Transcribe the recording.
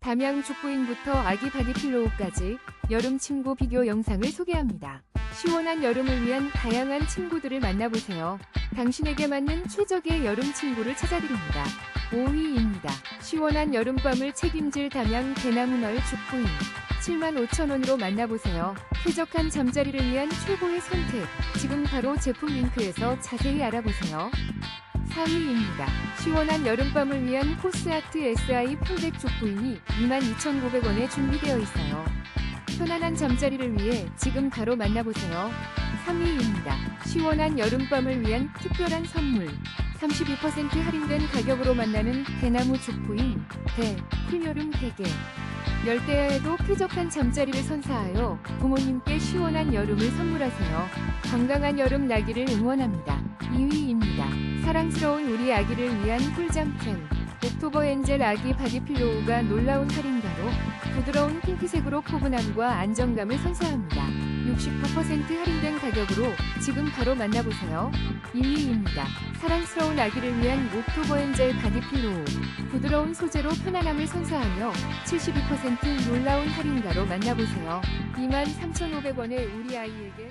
담양 죽부인부터 아기 바디필로우까지 여름 침구 비교 영상을 소개합니다. 시원한 여름을 위한 다양한 침구들을 만나보세요. 당신에게 맞는 최적의 여름 침구를 찾아드립니다. 5위입니다. 시원한 여름밤을 책임질 담양 대나무마을 죽부인 75,000원으로 만나보세요. 쾌적한 잠자리를 위한 최고의 선택. 지금 바로 제품 링크에서 자세히 알아보세요. 4위입니다. 시원한 여름밤을 위한 코스아트 SI 평백 족부인이 22,900원에 준비되어 있어요. 편안한 잠자리를 위해 지금 바로 만나보세요. 3위입니다. 시원한 여름밤을 위한 특별한 선물. 32% 할인된 가격으로 만나는 대나무 족부인 대 풀여름 베개. 열대야에도 쾌적한 잠자리를 선사하여 부모님께 시원한 여름을 선물하세요. 건강한 여름 나기를 응원합니다. 2위입니다. 사랑스러운 우리 아기를 위한 꿀잠템. 옥토버 엔젤 아기 바디 필로우가 놀라운 할인가로 부드러운 핑크색으로 포근함과 안정감을 선사합니다. 68% 할인된 가격으로 지금 바로 만나보세요. 1위입니다. 사랑스러운 아기를 위한 옥토버 엔젤 바디 필로우. 부드러운 소재로 편안함을 선사하며 72% 놀라운 할인가로 만나보세요. 23,500원에 우리 아이에게